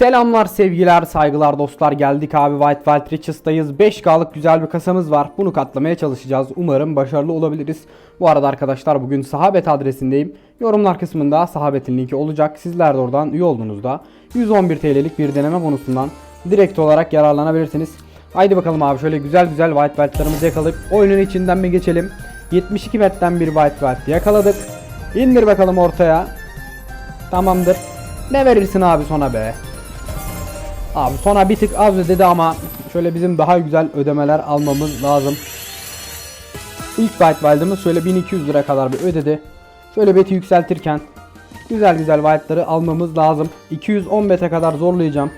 Selamlar sevgiler saygılar dostlar. Geldik abi White Wild Riches'tayız 5K'lık güzel bir kasamız var. Bunu katlamaya çalışacağız. Umarım başarılı olabiliriz. Bu arada arkadaşlar bugün sahabet adresindeyim. Yorumlar kısmında sahabetin linki olacak. Sizler de oradan üye olduğunuzda 111 TL'lik bir deneme bonusundan direkt olarak yararlanabilirsiniz. Haydi bakalım abi şöyle güzel güzel White Wild'larımızı yakaladık oyunun içinden mi geçelim. 72 metten bir White Wild yakaladık. İndir bakalım ortaya. Tamamdır. Ne verirsin abi sona be Abi sona bir tık az ödedi ama şöyle bizim daha güzel ödemeler almamız lazım. İlk White Wild'ımız şöyle 1200 lira kadar bir ödedi. Şöyle beti yükseltirken güzel güzel Wild'ları almamız lazım. 210 bete kadar zorlayacağım.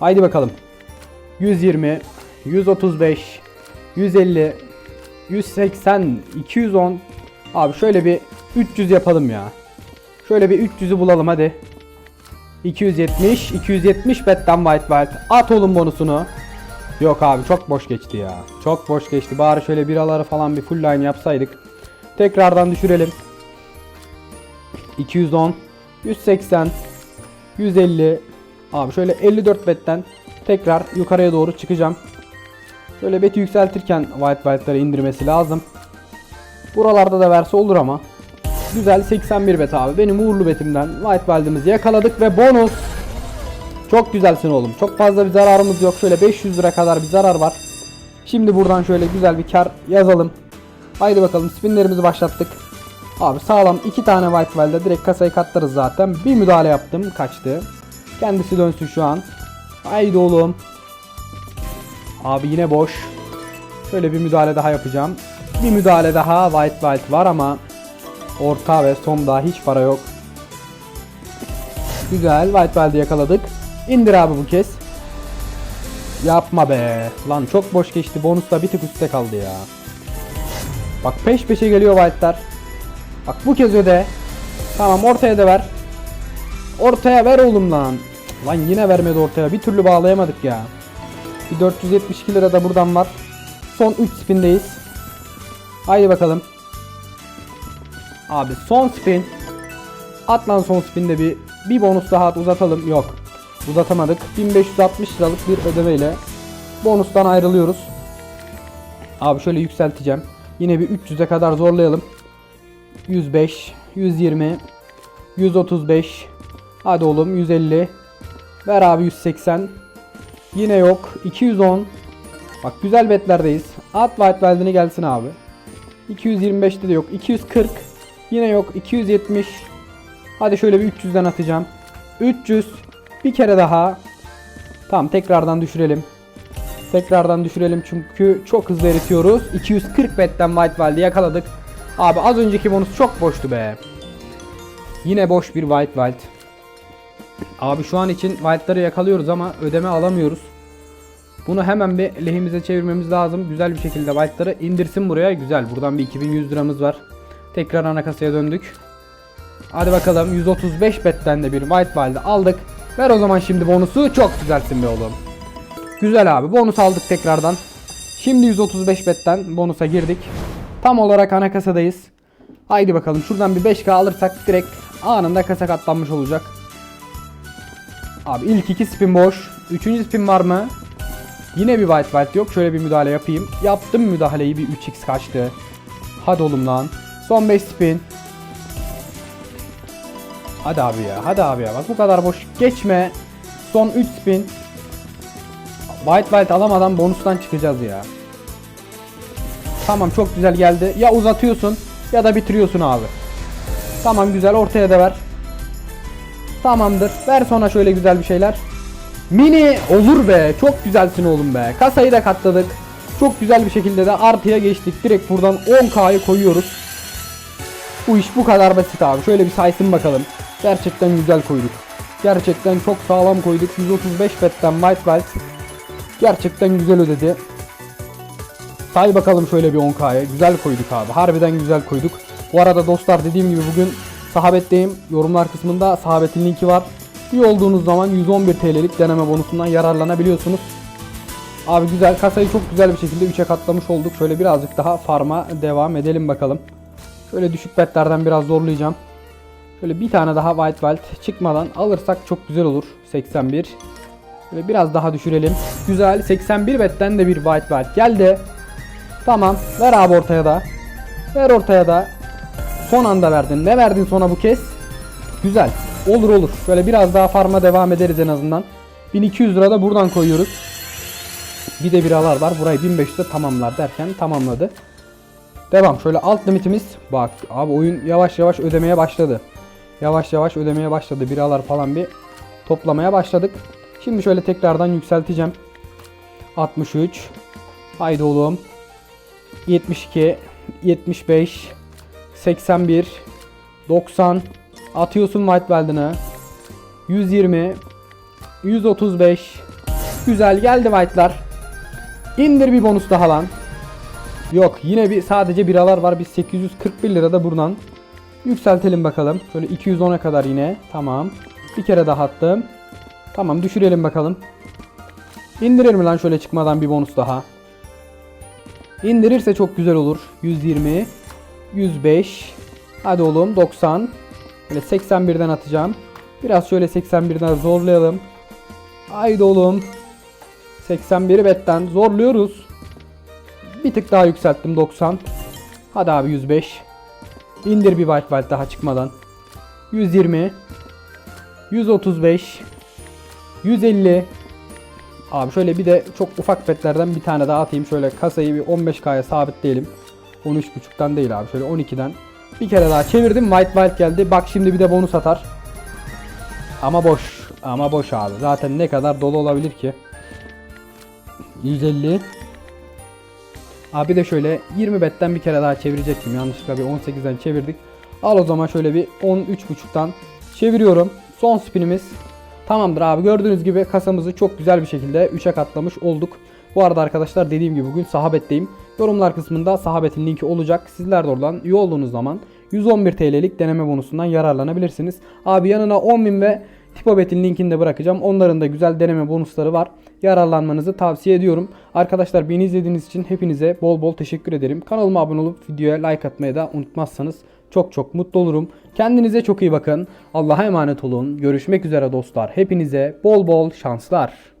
Haydi bakalım. 120, 135, 150, 180, 210. Abi şöyle bir 300 yapalım ya. Şöyle bir 300'ü bulalım hadi. 270, 270 betten White Wild. At oğlum bonusunu. Yok abi çok boş geçti ya. Çok boş geçti. Bari şöyle biraları falan bir full line yapsaydık. Tekrardan düşürelim. 210, 180, 150. Abi şöyle 54 betten tekrar yukarıya doğru çıkacağım. Şöyle beti yükseltirken White Wild'ları indirmesi lazım. Buralarda da verse olur ama Güzel 81 bet abi. Benim uğurlu betimden White Wild'imizi yakaladık ve bonus. Çok güzelsin oğlum. Çok fazla bir zararımız yok. Şöyle 500 lira kadar bir zarar var. Şimdi buradan şöyle güzel bir kar yazalım. Haydi bakalım spinlerimizi başlattık. Abi sağlam iki tane White Wild'e direkt kasayı katlarız zaten. Bir müdahale yaptım kaçtı. Kendisi dönsün şu an. Haydi oğlum. Abi yine boş. Şöyle bir müdahale daha yapacağım. Bir müdahale daha White Wild var ama Orta ve sonda hiç para yok. Güzel. White Wild'i yakaladık. İndir abi bu kez. Yapma be. Lan çok boş geçti. Bonus da bir tık üstte kaldı ya. Bak peş peşe geliyor Wild'lar. Bak bu kez öde. Tamam ortaya da ver. Ortaya ver oğlum lan. Lan yine vermedi ortaya. Bir türlü bağlayamadık ya. Bir 472 lira da buradan var. Son 3 spindeyiz. Haydi bakalım. Abi son spin. At lan son spinde bir bir bonus daha at uzatalım. Yok. Uzatamadık. 1560 liralık bir ödemeyle bonustan ayrılıyoruz. Abi şöyle yükselteceğim. Yine bir 300'e kadar zorlayalım. 105, 120, 135. Hadi oğlum 150. Ver abi 180. Yine yok. 210. Bak güzel betlerdeyiz. At White Wild'ini gelsin abi. 225'te de yok. 240. Yine yok 270. Hadi şöyle bir 300'den atacağım. 300. Bir kere daha. Tamam tekrardan düşürelim. Tekrardan düşürelim çünkü çok hızlı eritiyoruz. 240 betten White Wild'i yakaladık. Abi az önceki bonus çok boştu be. Yine boş bir White Wild. Abi şu an için Wild'ları yakalıyoruz ama ödeme alamıyoruz. Bunu hemen bir lehimize çevirmemiz lazım. Güzel bir şekilde Wild'ları indirsin buraya. Güzel. Buradan bir 2100 liramız var. Tekrar ana kasaya döndük. Hadi bakalım 135 betten de bir White Wild'i aldık. Ver o zaman şimdi bonusu. Çok güzelsin be oğlum. Güzel abi. Bonus aldık tekrardan. Şimdi 135 betten bonusa girdik. Tam olarak ana kasadayız. Haydi bakalım şuradan bir 5K alırsak direkt anında kasa katlanmış olacak. Abi ilk iki spin boş. Üçüncü spin var mı? Yine bir white white yok. Şöyle bir müdahale yapayım. Yaptım müdahaleyi bir 3x kaçtı. Hadi oğlum lan. Son 5 spin. Hadi abi ya. Hadi abi ya. Bak bu kadar boş geçme. Son 3 spin. White white alamadan bonustan çıkacağız ya. Tamam çok güzel geldi. Ya uzatıyorsun ya da bitiriyorsun abi. Tamam güzel ortaya da ver. Tamamdır. Ver sonra şöyle güzel bir şeyler. Mini olur be. Çok güzelsin oğlum be. Kasayı da katladık. Çok güzel bir şekilde de artıya geçtik. Direkt buradan 10K'yı koyuyoruz. Bu iş bu kadar basit abi. Şöyle bir saysın bakalım. Gerçekten güzel koyduk. Gerçekten çok sağlam koyduk. 135 betten White Wild. Gerçekten güzel ödedi. Say bakalım şöyle bir 10K'ya. Güzel koyduk abi. Harbiden güzel koyduk. Bu arada dostlar dediğim gibi bugün sahabetteyim. Yorumlar kısmında sahabetin linki var. İyi olduğunuz zaman 111 TL'lik deneme bonusundan yararlanabiliyorsunuz. Abi güzel kasayı çok güzel bir şekilde 3'e katlamış olduk. Şöyle birazcık daha farma devam edelim bakalım. Şöyle düşük betlerden biraz zorlayacağım. Şöyle bir tane daha White Wild çıkmadan alırsak çok güzel olur. 81. Böyle biraz daha düşürelim. Güzel. 81 betten de bir white belt geldi. Tamam. Ver abi ortaya da. Ver ortaya da. Son anda verdin. Ne verdin sona bu kez? Güzel. Olur olur. Böyle biraz daha farma devam ederiz en azından. 1200 lira da buradan koyuyoruz. Bir de biralar var. Burayı 1500'de tamamlar derken tamamladı. Devam. Şöyle alt limitimiz. Bak abi oyun yavaş yavaş ödemeye başladı. Yavaş yavaş ödemeye başladı. Biralar falan bir toplamaya başladık. Şimdi şöyle tekrardan yükselteceğim. 63. Haydi oğlum. 72. 75. 81. 90. Atıyorsun white belt'ını. 120. 135. Güzel geldi white'lar. İndir bir bonus daha lan. Yok yine bir sadece biralar var. Biz 841 lira da buradan yükseltelim bakalım. Şöyle 210'a kadar yine. Tamam. Bir kere daha attım. Tamam düşürelim bakalım. İndirir mi lan şöyle çıkmadan bir bonus daha? İndirirse çok güzel olur. 120, 105. Hadi oğlum 90. Böyle 81'den atacağım. Biraz şöyle 81'den zorlayalım. Haydi oğlum. 81'i betten zorluyoruz. Bir tık daha yükselttim 90. Hadi abi 105. İndir bir white belt daha çıkmadan. 120. 135. 150. Abi şöyle bir de çok ufak petlerden bir tane daha atayım. Şöyle kasayı bir 15K'ya sabitleyelim. 13.5'tan değil abi. Şöyle 12'den. Bir kere daha çevirdim. White Wild geldi. Bak şimdi bir de bonus atar. Ama boş. Ama boş abi. Zaten ne kadar dolu olabilir ki? 150. Abi de şöyle 20 betten bir kere daha çevirecektim. Yanlışlıkla bir 18'den çevirdik. Al o zaman şöyle bir 13.5'tan çeviriyorum. Son spinimiz. Tamamdır abi gördüğünüz gibi kasamızı çok güzel bir şekilde 3'e katlamış olduk. Bu arada arkadaşlar dediğim gibi bugün sahabetteyim. Yorumlar kısmında sahabetin linki olacak. Sizler de oradan üye olduğunuz zaman 111 TL'lik deneme bonusundan yararlanabilirsiniz. Abi yanına 10.000 ve Tipobet'in linkini de bırakacağım. Onların da güzel deneme bonusları var. Yararlanmanızı tavsiye ediyorum. Arkadaşlar beni izlediğiniz için hepinize bol bol teşekkür ederim. Kanalıma abone olup videoya like atmayı da unutmazsanız çok çok mutlu olurum. Kendinize çok iyi bakın. Allah'a emanet olun. Görüşmek üzere dostlar. Hepinize bol bol şanslar.